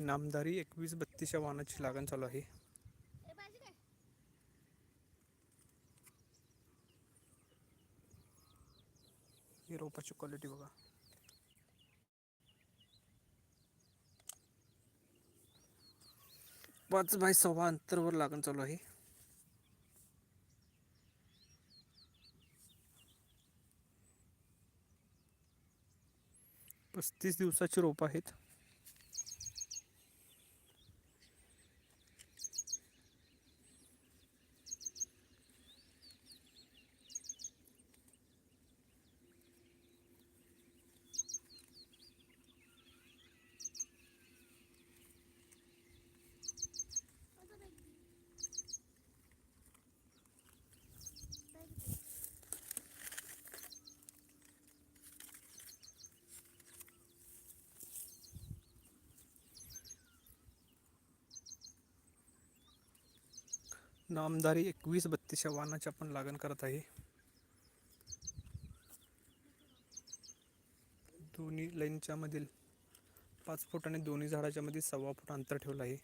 नामदारी एकवीस बत्तीसच्या वाहनाची लागण चालू आहे. ही रोपाची क्वालिटी बघा. पाच बाय सव्वा अंतरवर लागण चालू आहे. पस्तीस दिवसाची रोपं आहेत. नामदारी एकवीस बत्तीसच्या वाहनाची आपण लागण करत आहे. दोन्ही लाईनच्या मधील पाच फूट आणि दोन्ही झाडाच्या मध्ये सव्वा फूट अंतर ठेवलं आहे.